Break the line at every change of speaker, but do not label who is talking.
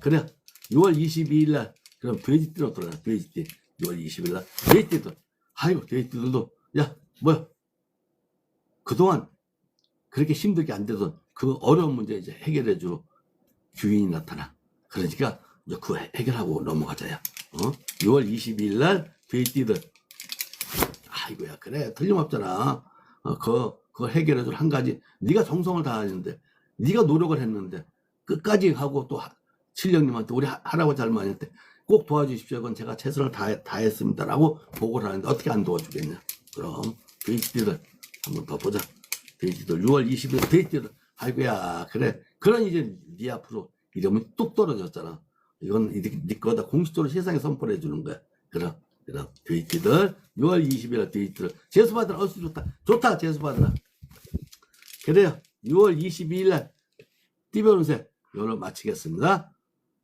그래 6월 22일 날 그럼 돼지띠로 들어가 돼지띠. 6월 20일 날 돼지띠들 아이고 돼지띠들도. 야 뭐야? 그동안 그렇게 힘들게 안 되던 그 어려운 문제 이제 해결해 줄 규인이 나타나. 그러니까 이제 그 해- 해결하고 넘어가자야. 어? 6월 22일 날 돼지띠들. 아이고야 그래 틀림없잖아. 어, 그, 그거 해결해 줄 한 가지. 네가 정성을 다하는데 네가 노력을 했는데 끝까지 하고 또 하- 신령님한테 우리 하- 할아버지 할머니한테 꼭 도와주십시오. 그건 제가 최선을 다해, 다했습니다라고 보고를 하는데 어떻게 안 도와주겠냐. 그럼 돼지띠들 한번 더 보자. 돼지들 6월 20일 돼지띠들 아이고야 그래 그런 이제 네 앞으로 이름이 뚝 떨어졌잖아. 이건 네, 네 거다 공식적으로 세상에 선포해 주는 거야. 그럼 그럼 돼지띠들 6월 20일 돼지띠들 재수 받으라 어수 좋다 좋다 재수 받으라. 그래요 6월 22일 날 띠별 운세 요로 마치겠습니다.